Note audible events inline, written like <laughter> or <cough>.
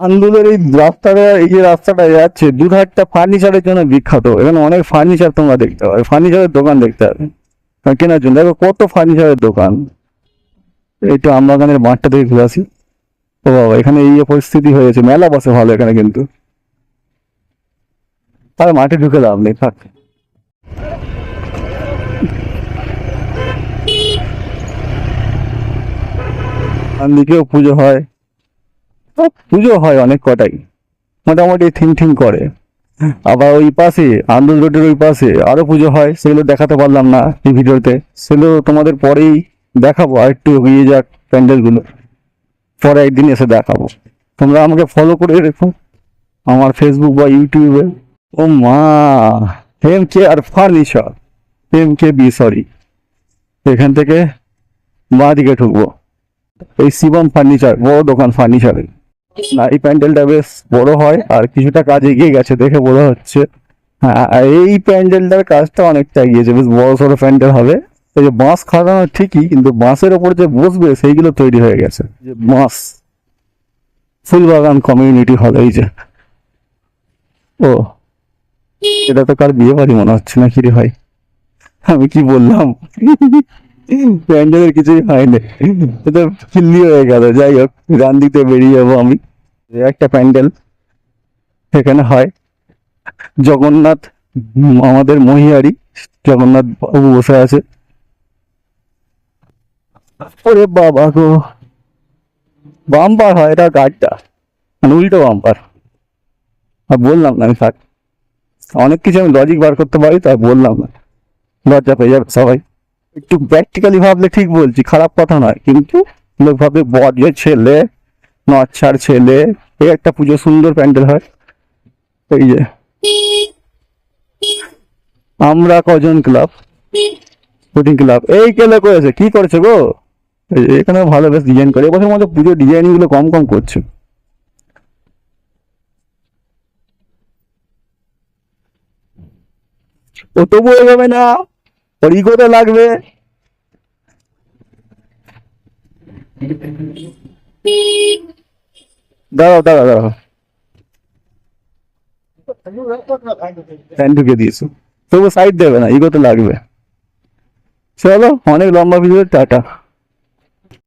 আন্দুলের এই রাস্তাটা, এই যে রাস্তাটা যাচ্ছে দুধারটা ফার্নিচারের জন্য বিখ্যাত। এখানে অনেক ফার্নিচার তোমরা দেখতে পাবে। ফার্নিচারের দোকান দেখতে পাবে। কেনার জন্য। দেখো কত ফার্নিচারের দোকান। এই এইটা আমবাগানের মাঠটা থেকে ঘুরে আসি। ও বাবা, এখানে এই পরিস্থিতি হয়েছে। মেলা বসে ভালো এখানে কিন্তু। আর মাঠে ঢুকে লাভ নেই, থাক। দিকেও পুজো হয়। তো পুজো হয় অনেক কটাই। মোটামুটি থিম থিম করে। আবার ওই পাশে, আন্দোল রোডের ওই পাশে আরও পুজো হয়, সেগুলো দেখাতে পারলাম না এই ভিডিওতে। সেগুলো তোমাদের পরেই দেখাবো আর একটু এগিয়ে যাক প্যান্ডেলগুলো। পরে একদিন এসে দেখাবো। তোমরা আমাকে ফলো করে রেখো আমার ফেসবুক বা ইউটিউবে ও মা M K R furniture. M K B sorry এখান থেকে বাঁ দিকে ঢুকবো। এই শিবম ফার্নিচার, বড় দোকান ফার্নিচারের। এই প্যান্ডেলটা বেশ বড় হয়, আর কিছুটা কাজ এগিয়ে গেছে দেখে বড় হচ্ছে হ্যাঁ আর এই প্যান্ডেলটার কাজটা অনেকটা এগিয়েছে বেশ বড় সড়ো প্যান্ডেল হবে। এই যে বাঁশ খাওয়ানো ঠিকই, কিন্তু বাঁশের ওপর যে বসবে, সেইগুলো তৈরি হয়ে গেছে। যে বাঁশ, ফুলবাগান কমিউনিটি হল এই যে। ও, এটা তো কার বিয়ে বাড়ি মনে হচ্ছে না কি রে ভাই? আমি কি বললাম? <laughs> প্যান্ডেলের কিছুই হয়নি। এটা খিল্লি হয়ে গেল, যাই হোক গান দিতে বেরিয়ে যাব আমি। একটা প্যান্ডেল এখানে হয়। জগন্নাথ আমাদের মহিয়ারি জগন্নাথ বাবু বসে আছে। ওরে বাবা গো। বাম্পার হয়, এটা গাড়িটা। মানে উল্টো বাম্পার। আর বললাম না, আমি থাক। অনেক কিছু আমি লজিক বার করতে পারি, তাই বললাম না। লজ্জা পেয়ে যাবে সবাই। একটু প্র্যাকটিক্যালি ভাবলে ঠিক বলছি, খারাপ কথা নয়, কিন্তু লোক ভাবে বজের ছেলে নচ্ছার ছেলে, এই একটা পুজো সুন্দর প্যান্ডেল হয়। এই যে, আমরা কজন ক্লাব? Shooting club. এই কেলে করেছে কি করছে গো? এখানে ভালো বেশ ডিজাইন করে। এবছর মধ্যে পুজো ডিজাইনিংগুলো কম কম করছে। ও তবু এগোবে না। ওর ইগোতে লাগবে দাঁড়াও দাঁড়াও দাঁড়াও ফ্যান ঢুকে দিয়েছ তবু সাইড দেবে না ইগোতে লাগবে চলো অনেক লম্বা ভিডিও টাটা